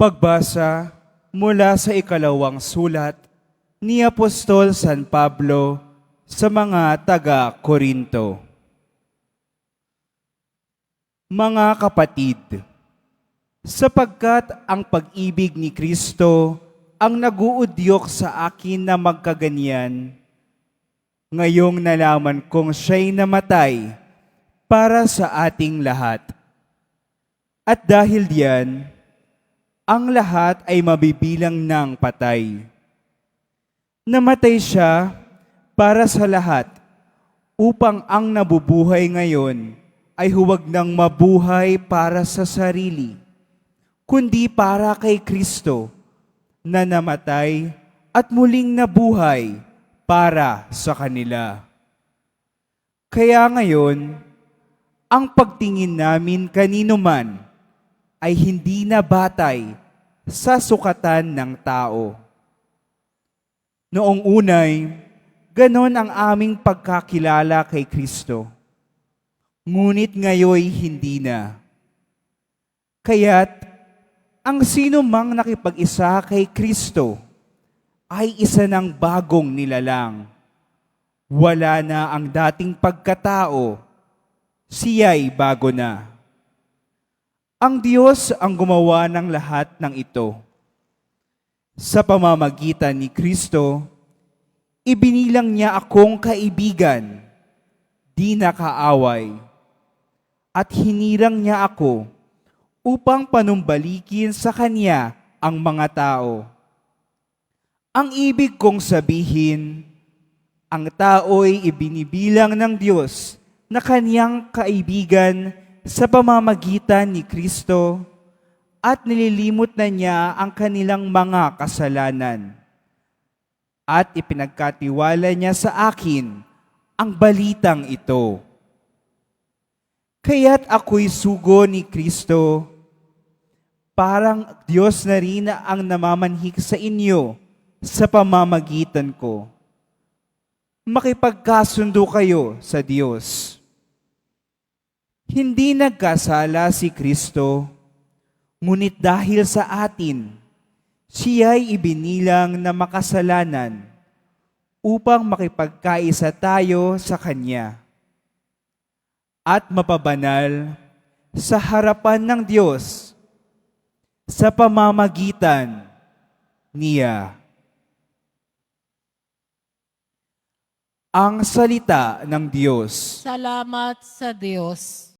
Pagbasa mula sa ikalawang sulat ni Apostol San Pablo sa mga taga-Korinto. Mga kapatid, sapagkat ang pag-ibig ni Kristo ang naguudyok sa akin na magkaganyan, ngayong nalaman kong siya'y namatay para sa ating lahat. At dahil diyan, ang lahat ay mabibilang ng patay. Namatay siya para sa lahat upang ang nabubuhay ngayon ay huwag nang mabuhay para sa sarili, kundi para kay Kristo na namatay at muling nabuhay para sa kanila. Kaya ngayon, ang pagtingin namin kanino man ay hindi na batay sa sukatan ng tao. Noong unay, ganon ang aming pagkakilala kay Kristo. Ngunit ngayoy hindi na. Kaya't ang sino mang nakipag-isa kay Kristo ay isa ng bagong nilalang. Wala na ang dating pagkatao, siya'y bago na. Ang Diyos ang gumawa ng lahat ng ito. Sa pamamagitan ni Kristo, ibinilang niya akong kaibigan, di nakaaway, at hinirang niya ako upang panumbalikin sa Kanya ang mga tao. Ang ibig kong sabihin, ang tao'y ibinibilang ng Diyos na Kanyang kaibigan sa pamamagitan ni Kristo at nililimot na niya ang kanilang mga kasalanan. At ipinagkatiwala niya sa akin ang balitang ito. Kaya't ako'y sugo ni Kristo, parang Diyos na rin ang namamanhik sa inyo sa pamamagitan ko. Makipagkasundo kayo sa Diyos. Hindi nagkasala si Kristo, ngunit dahil sa atin, siya'y ibinilang na makasalanan upang makipagkaisa tayo sa Kanya at mapabanal sa harapan ng Diyos sa pamamagitan niya. Ang salita ng Diyos. Salamat sa Diyos.